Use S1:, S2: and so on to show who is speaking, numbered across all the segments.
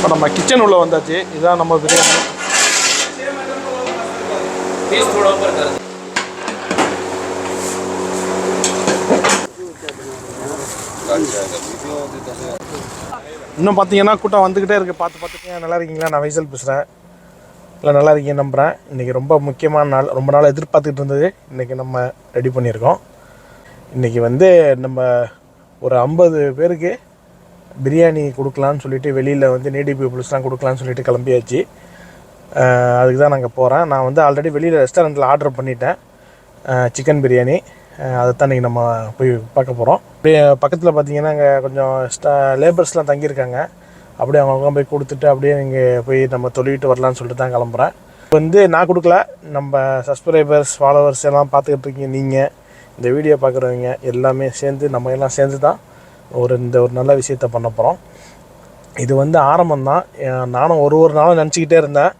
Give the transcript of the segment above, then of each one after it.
S1: இப்போ நம்ம கிச்சன் உள்ளே வந்தாச்சு. இதுதான் நம்ம பிரியாணி. இன்னும் பார்த்தீங்கன்னா கூட்டம் வந்துக்கிட்டே இருக்குது பார்த்து பார்த்துக்கங்க நல்லா இருக்கீங்களா? நான் வைசல் பேசுகிறேன் இல்லை நல்லா இருக்கீங்க நம்புகிறேன் இன்றைக்கி ரொம்ப முக்கியமான நாள் ரொம்ப நாள் எதிர்பார்த்துக்கிட்டு இருந்தது. இன்றைக்கி நம்ம ரெடி பண்ணியிருக்கோம். இன்றைக்கி வந்து நம்ம ஒரு ஐம்பது பேருக்கு பிரியாணி கொடுக்கலான்னு சொல்லிட்டு வெளியில் வந்து நேடி பீப்புள்ஸ்லாம் கொடுக்கலான்னு சொல்லிட்டு கிளம்பியாச்சு. அதுக்கு தான் நாங்கள் போகிறேன் நான் வந்து ஆல்ரெடி வெளியில் ரெஸ்டாரண்ட்டில் ஆர்டர் பண்ணிட்டேன். சிக்கன் பிரியாணி. அதை அதைத்தான் இன்றைக்கி நம்ம போய் பார்க்க போகிறோம் அப்படியே பக்கத்தில் பார்த்தீங்கன்னா அங்கே கொஞ்சம் ஸ்டா லேபர்ஸ்லாம் தங்கியிருக்காங்க. அப்படியே அவங்களுக்குலாம் போய் கொடுத்துட்டு அப்படியே இங்கே போய் நம்ம தொழிலிட்டு வரலான்னு சொல்லிட்டு தான் கிளம்புறேன். இப்போ வந்து நான் கொடுக்கல. நம்ம சப்ஸ்கிரைபர்ஸ் ஃபாலோவர்ஸ் எல்லாம் பார்த்துக்கிட்டு இருக்கீங்க. நீங்கள் இந்த வீடியோ பார்க்குறவங்க எல்லாமே சேர்ந்து நம்ம எல்லாம் சேர்ந்து தான் ஒரு இந்த ஒரு நல்ல விஷயத்த பண்ண போகிறோம் இது வந்து ஆரம்பம் தான் நானும் ஒரு ஒரு நாளும் நினச்சிக்கிட்டே இருந்தேன்.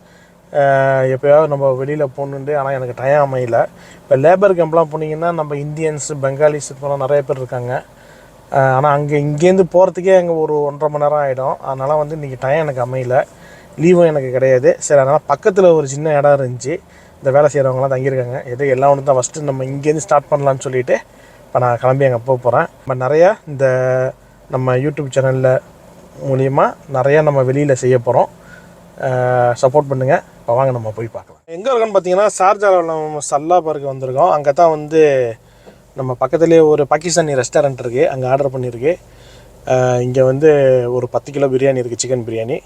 S1: எப்போயாவது எப்பயாவது நம்ம வெளியில் போகணுண்டு ஆனால் எனக்கு டைம் அமையல. இப்போ லேபர் கேம்ப்லாம் போனீங்கன்னா நம்ம இந்தியன்ஸ் பெங்காலிஸ் இப்போலாம் நிறைய பேர் இருக்காங்க. ஆனால் அங்கே இங்கேருந்து போகிறதுக்கே அங்கே ஒரு ஒன்றரை மணி நேரம் ஆகிடும் அதனால் வந்து இன்றைக்கி டைம் எனக்கு அமையல. லீவும் எனக்கு கிடையாது. சரி அதனால் பக்கத்தில் ஒரு சின்ன இடம் இருந்துச்சு. இந்த வேலை செய்கிறவங்களாம் தங்கியிருக்காங்க. எது எல்லாம் ஒன்று தான் ஃபஸ்ட்டு நம்ம இங்கேருந்து ஸ்டார்ட் பண்ணலான்னு சொல்லிட்டு இப்போ நான் கிளம்பி அங்கே போக போகிறேன். நம்ம நிறையா இந்த நம்ம யூடியூப் சேனலில் மூலிமா நிறையா நம்ம வெளியில் செய்ய போகிறோம். சப்போர்ட் பண்ணுங்கள் இப்போ வாங்க நம்ம போய் பார்க்கலாம். எங்கே இருக்கோன்னு பார்த்தீங்கன்னா ஷார்ஜாவில் நம்ம சல்லா பார்க்கு வந்திருக்கோம். அங்கே தான் வந்து நம்ம பக்கத்துலேயே ஒரு பாகிஸ்தானி ரெஸ்டாரண்ட் இருக்குது அங்கே ஆர்டர் பண்ணியிருக்கு. இங்கே வந்து ஒரு பத்து கிலோ பிரியாணி இருக்குது சிக்கன் பிரியாணி.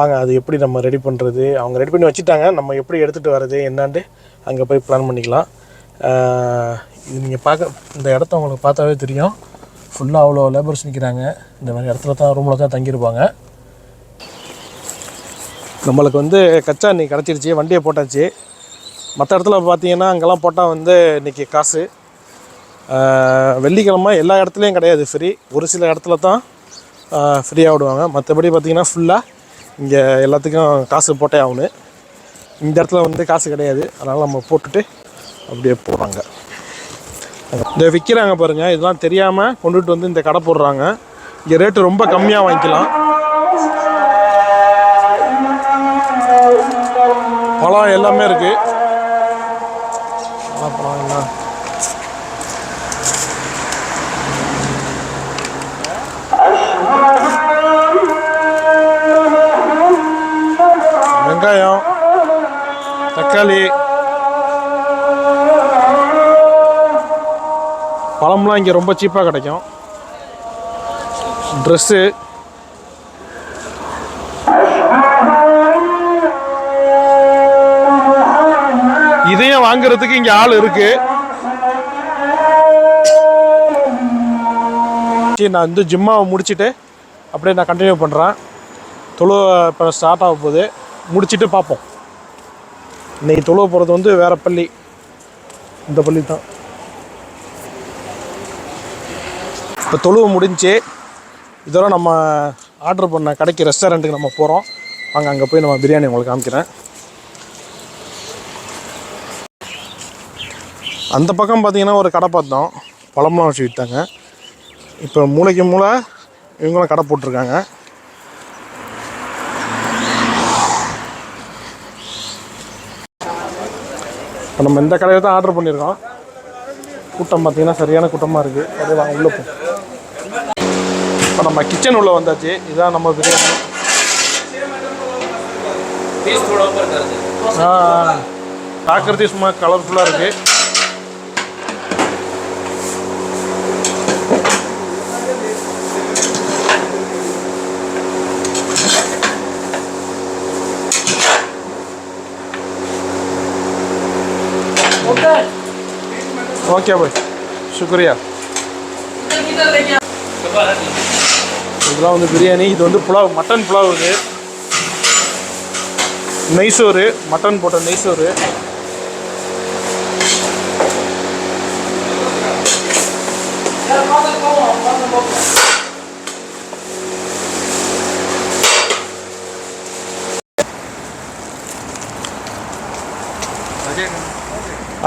S1: வாங்க அது எப்படி நம்ம ரெடி பண்ணுறது அவங்க ரெடி பண்ணி வச்சுட்டாங்க. நம்ம எப்படி எடுத்துகிட்டு வர்றது? என்னான்ட்டு அங்கே போய் பிளான் பண்ணிக்கலாம். இது நீங்கள் பார்க்க இந்த இடத்த உங்களுக்கு பார்த்தாவே தெரியும். ஃபுல்லாக அவ்வளோ லேபர்ஸ் நிற்கிறாங்க இந்த மாதிரி இடத்துல தான் ரூமில் தான் தங்கியிருப்பாங்க. நம்மளுக்கு வந்து கச்சா இன்னைக்கு கிடச்சிருச்சு வண்டியை போட்டாச்சு. மற்ற இடத்துல பார்த்தீங்கன்னா அங்கெல்லாம் போட்டால் வந்து இன்றைக்கி காசு. வெள்ளிக்கிழமை எல்லா இடத்துலையும் கிடையாது ஃப்ரீ ஒரு சில இடத்துல தான் ஃப்ரீயாக விடுவாங்க. மற்றபடி பார்த்திங்கன்னா ஃபுல்லாக இங்கே எல்லாத்துக்கும் காசு போட்டே ஆகணும். இந்த இடத்துல வந்து காசு கிடையாது. அதனால் நம்ம போட்டுட்டு அப்படியே போகிறாங்க இந்த விற்கிறாங்க பாருங்கள் இதெல்லாம் தெரியாமல் கொண்டுட்டு வந்து இந்த கடை போடுறாங்க. இங்கே ரேட்டு ரொம்ப கம்மியாக வாங்கிக்கலாம். பழம் எல்லாமே இருக்கு. பழம் எல்லாம் வெங்காயம் தக்காளி. பழம்லாம் இங்கே ரொம்ப சீப்பாக கிடைக்கும். ட்ரெஸ்ஸு இதையும் வாங்குறதுக்கு இங்கே ஆள் இருக்கு. சரி, நான் வந்து ஜிம்மாவை முடிச்சுட்டு அப்படியே நான் கண்டினியூ பண்ணுறேன் தொழு இப்போ ஸ்டார்ட் ஆக போகுது. முடிச்சுட்டு பார்ப்போம். இன்றைக்கி தொழுவ போகிறது வந்து வேறு பள்ளி. இந்த பள்ளி தான் இப்போ தொழுவு முடிஞ்சு இதோட நம்ம ஆர்டர் பண்ண கடைக்கு ரெஸ்டாரண்ட்டுக்கு நம்ம போகிறோம் வாங்க அங்கே போய் நம்ம பிரியாணி உங்களுக்கு காமிக்கிறேன். அந்த பக்கம் பார்த்தீங்கன்னா ஒரு கடை பார்த்தோம். பழம்லாம் வச்சு விற்றாங்க இப்போ மூளைக்கு மூளை இவங்களும் கடை போட்டிருக்காங்க. இப்போ நம்ம இந்த கடையில் தான் ஆர்டர் பண்ணியிருக்கோம். கூட்டம் பார்த்திங்கன்னா சரியான கூட்டமாக இருக்குது அதே வாங்க உள்ளே போ இப்போ நம்ம கிச்சன் உள்ளே வந்தாச்சு இதுதான் நம்ம பிரியாணி
S2: पीस थोड़ा ऊपर कर दे
S1: ஆ பார்க்குறதே சும்மா கலர்ஃபுல்லாக இருக்குது ஓகே பாய் சுக்ரியா இதெல்லாம் வந்து பிரியாணி. இது வந்து புலாவ் மட்டன் புலாவ் இது. நெய்சோறு மட்டன் போட்ட நெய்சோறு.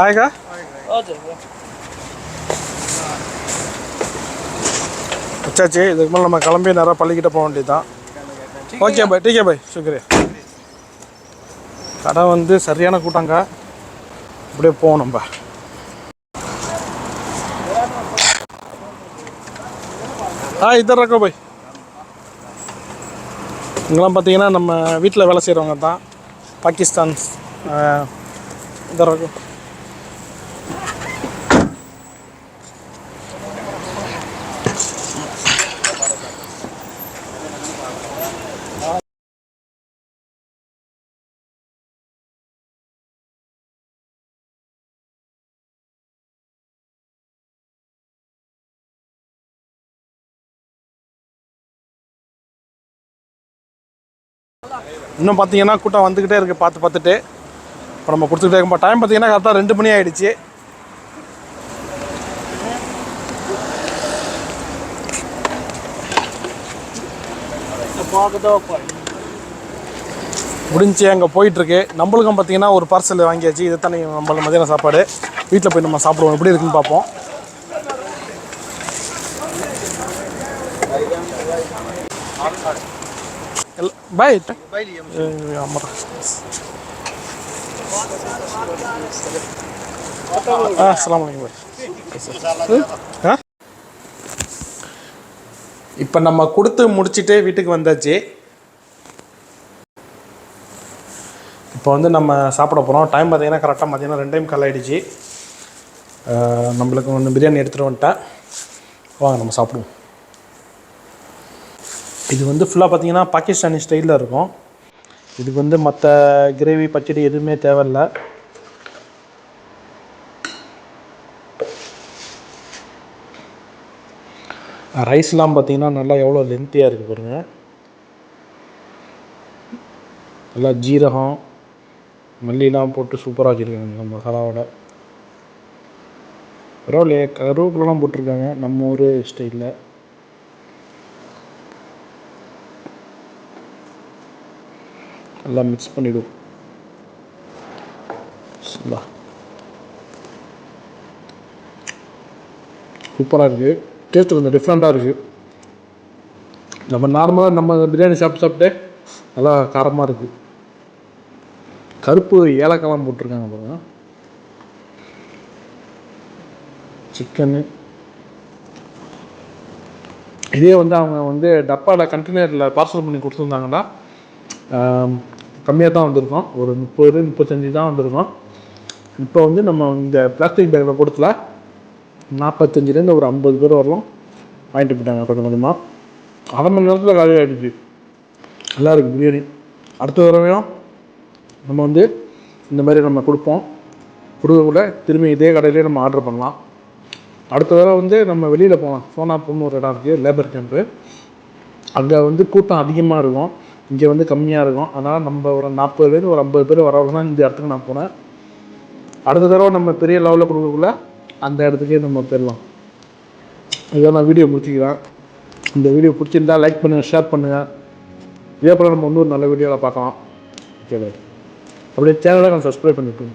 S1: ஆயக்கா முடிச்சாச்சு இதுக்கு மேலே நம்ம கிளம்பி நேராக பள்ளிக்கிட்ட போக வேண்டியது தான் ஓகே பாய் டீக்கே பாய் சுக்ரியா கடை வந்து சரியான கூட்டங்க அப்படியே போகணும் நம்ம ஆ இதர் ரக்கோ பாய் இங்கெல்லாம் பார்த்தீங்கன்னா நம்ம வீட்டில் வேலை செய்கிறவங்க தான் பாகிஸ்தான் இதர் ரக்கோ இன்னும் பார்த்தீங்கன்னா கூட்டம் வந்துக்கிட்டே இருக்குது பார்த்து பார்த்துட்டு. இப்போ நம்ம கொடுத்துக்கிட்டே இருக்கோம். டைம் பார்த்தீங்கன்னா கரெக்டாக ரெண்டு மணி ஆகிடுச்சு முடிஞ்சு அங்கே போயிட்டுருக்கு. நம்மளுக்கும் பார்த்தீங்கன்னா ஒரு பார்சல் வாங்கியாச்சு. இது தானே நம்மள மதியான சாப்பாடு. வீட்டில் போய் நம்ம சாப்பிடுவோம். எப்படி இருக்குன்னு பார்ப்போம். பாய் ஆமாம் ஆ அஸ்ஸலாமு அலைக்கும் பாய் ஆ இப்போ நம்ம கொடுத்து முடிச்சுட்டு வீட்டுக்கு வந்தாச்சு இப்போ வந்து நம்ம சாப்பிட போகிறோம் டைம் பார்த்தீங்கன்னா கரெக்டாக மதியானம் ரெண்டு டைம் கால் ஆகிடுச்சு நம்மளுக்கு ஒன்று பிரியாணி எடுத்துகிட்டு வந்துட்டேன் வாங்க நம்ம சாப்பிடுவோம் இது வந்து ஃபுல்லாக பார்த்தீங்கன்னா பாகிஸ்தானி ஸ்டைலில் இருக்கும். இதுக்கு வந்து மற்ற கிரேவி பச்சடி எதுவுமே தேவையில்ல. ரைஸ்லாம் பார்த்தீங்கன்னா நல்லா எவ்வளோ லென்த்தியாக இருக்குது பாருங்கள் நல்லா ஜீரகம் மல்லிலாம் போட்டு சூப்பராக வச்சுருக்காங்க மசாலாவோட. பரவாயில்லையே கருவேப்பிலாம் போட்டிருக்காங்க நம்ம ஊர் ஸ்டைலில் நல்லா மிக்ஸ் பண்ணிவிடும் சூப்பராக இருக்குது டேஸ்ட் கொஞ்சம் டிஃப்ரெண்ட்டாக இருக்குது நம்ம நார்மலாக நம்ம பிரியாணி சாப்பிட்டு சாப்பிட்டே நல்லா காரமாக இருக்குது கருப்பு ஏலக்காய்லாம் போட்டிருக்காங்க பாருங்க. சிக்கனு இதே வந்து அவங்க வந்து டப்பாவில் கண்டெய்னரில் பார்சல் பண்ணி கொடுத்துருந்தாங்கன்னா கம்மியாக தான் வந்திருக்கோம். ஒரு முப்பது முப்பத்தஞ்சு தான் வந்திருக்கோம். இப்போ வந்து நம்ம இந்த பிளாஸ்டிக் பேக்கில் கொடுத்துல நாற்பத்தஞ்சிலேருந்து ஒரு ஐம்பது பேர் வரலாம். வாங்கிட்டு போயிட்டாங்க கொஞ்சம் கொஞ்சமாக அரை மணி நேரத்தில் காலி ஆகிடுச்சு நல்லா இருக்குது பிரியாணி. அடுத்த தடவையும் நம்ம வந்து இந்த மாதிரி நம்ம கொடுப்போம். கொடுக்கக்குள்ள திரும்பி இதே கடையிலே நம்ம ஆர்டர் பண்ணலாம். அடுத்த தடவை வந்து நம்ம வெளியில் போகலாம் சோனாப்பூர்னு ஒரு இடம் இருக்குது லேபர் கேம்ப்பு அங்கே வந்து கூட்டம் அதிகமாக இருக்கும். இங்கே வந்து கம்மியாக இருக்கும். அதனால் நம்ம ஒரு நாற்பது பேர் ஒரு ஐம்பது பேர் வரவங்க தான் இந்த இடத்துக்கு நான் போனேன். அடுத்த தடவை நம்ம பெரிய லெவலில் கொடுக்கக்குள்ள அந்த இடத்துக்கே நம்ம போயிடலாம். இதை நான் வீடியோ முடிச்சுக்கிறேன். இந்த வீடியோ பிடிச்சிருந்தா லைக் பண்ணுங்கள் ஷேர் பண்ணுங்கள் இதே போல் நம்ம இன்னொரு நல்ல வீடியோவில் பார்க்கலாம். ஓகே அப்படியே சேனலை நான் சப்ஸ்கிரைப் பண்ணிவிட்டு